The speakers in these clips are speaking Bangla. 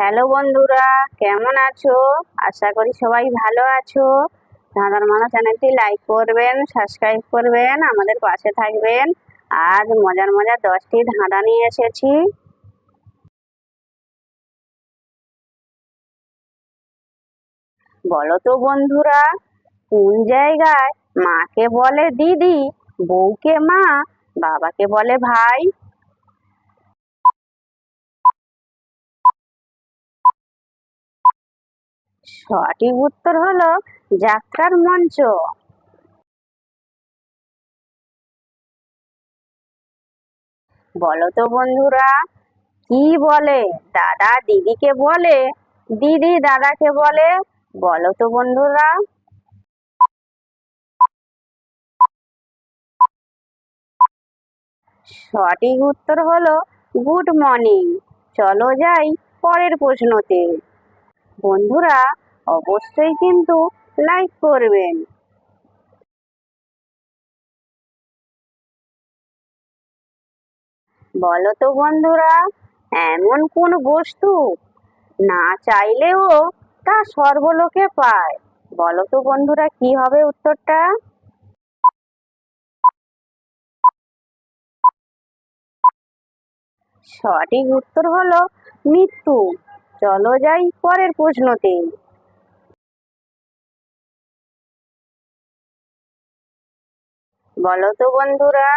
হ্যালো বন্ধুরা, কেমন আছো? আশা করি সবাই ভালো আছো। ধাঁধার মানা চ্যানেলটি লাইক করবেন সাবস্ক্রাইব করবেন, আমাদের পাশে থাকবেন। আজ মজার মজার দশটি ধাঁধা নিয়ে এসেছি। বলো তো বন্ধুরা, কোন জায়গায় মাকে বলে দিদি, বউকে মা, বাবাকে বলে ভাই? সঠিক উত্তর হলো যাত্রার মঞ্চ। বলো তো বন্ধুরা, কি বলে? দাদা দিদিকে বলে, দিদি দাদাকে বলে, বলো তো বন্ধুরা। সঠিক উত্তর হলো, গুড মর্নিং। চলো যাই পরের প্রশ্নতে। বন্ধুরা অবশ্যই কিন্তু লাইক করবেন। বলো তো বন্ধুরা, এমন কোন বস্তু না চাইলেও তা সর্বলোকে পায়? বলো তো বন্ধুরা, কি হবে উত্তরটা? সঠিক উত্তর হলো মৃত্যু। চলো যাই পরের প্রশ্নতে। বলো তো বন্ধুরা,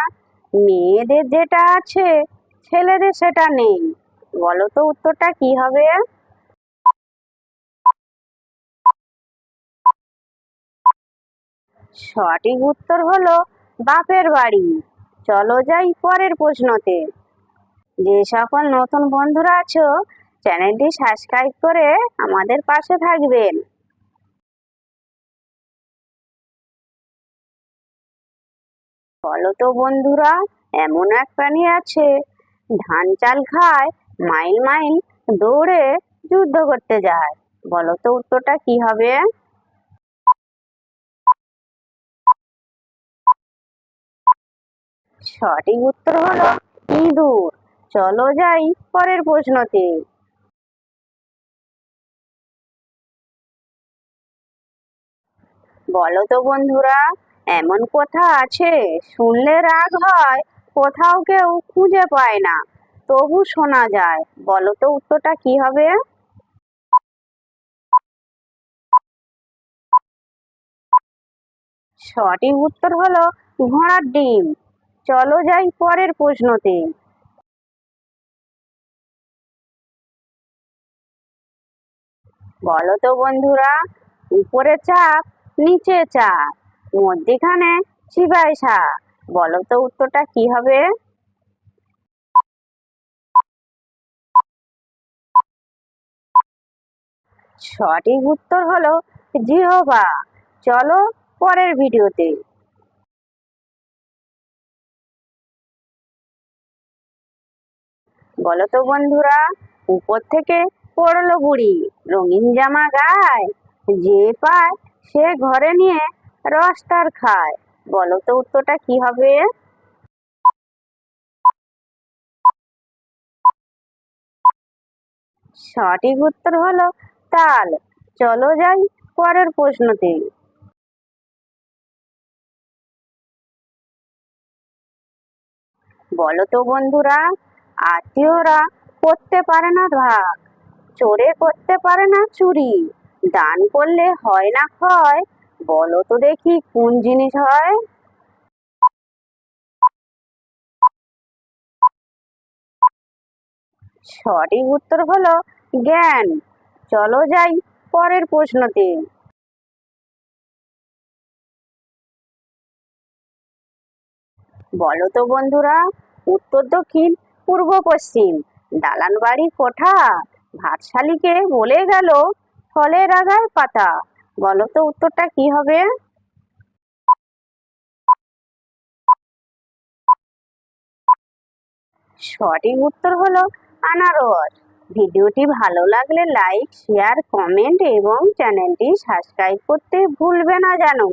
মেয়েদের যেটা আছে, ছেলেদের সেটা নেই। বলো তো উত্তরটা কি হবে? সঠিক উত্তর হলো বাপের বাড়ি। চলো যাই পরের প্রশ্নতে। যে সকল নতুন বন্ধুরা আছো চ্যানেলটি সাবস্ক্রাইব করে আমাদের পাশে থাকবেন। বলো তো বন্ধুরা, এমন এক প্রাণী আছে। ধান চাল খায়, মাইল মাইল দৌড়ে যুদ্ধ করতে যায়। বলো তো উত্তরটা কি হবে? সঠিক উত্তর হলো ইঁদুর। চলো যাই পরের প্রশ্নতে। বলো তো বন্ধুরা, এমন কথা আছে? শুনলে রাগ হয়, কোথাও কেউ খুঁজে পায় না। তবু শোনা যায়। বলো তো উত্তরটা কি হবে? সঠিক উত্তর হলো ঘোড়ার ডিম। চলো যাই পরের প্রশ্নতে। বলো তো বন্ধুরা উপরে চাপ নিচে চাপ মধ্যিখানে চিবাই সাপ বলো তো উত্তরটা কি হবে? সঠিক উত্তর হলো জিহবা। চলো পরের ভিডিওতে। বলো তো বন্ধুরা, উপর থেকে পড়ল বুড়ি, রঙিন জামা গায়, যে পায় সে ঘরে নিয়ে রস তার খায়। বলো তো উত্তরটা কি হবে? সঠিক উত্তর হলো তাল। চলো যাই পরের প্রশ্নতে। বলো তো বন্ধুরা, আত্মীয়রা করতে পারে না ভাগ চোরে করতে পারে না চুরি। দান করলে হয় না ক্ষয়, বলো তো দেখি কোন জিনিস হয়। সঠিক উত্তর হলো জ্ঞান। চলো যাই পরের প্রশ্নতে। বলো তো বন্ধুরা, উত্তর দক্ষিণ, পূর্ব পশ্চিম। দালান বাড়ি কোঠা ভাতশালীকে বলে গেল ফলের আগায় পাতা। বলো তো উত্তরটা কি হবে? সঠিক উত্তর হলো আনারস। ভিডিওটি ভালো লাগলে লাইক, শেয়ার, কমেন্ট এবং চ্যানেলটি সাবস্ক্রাইব করতে ভুলবে না জানো।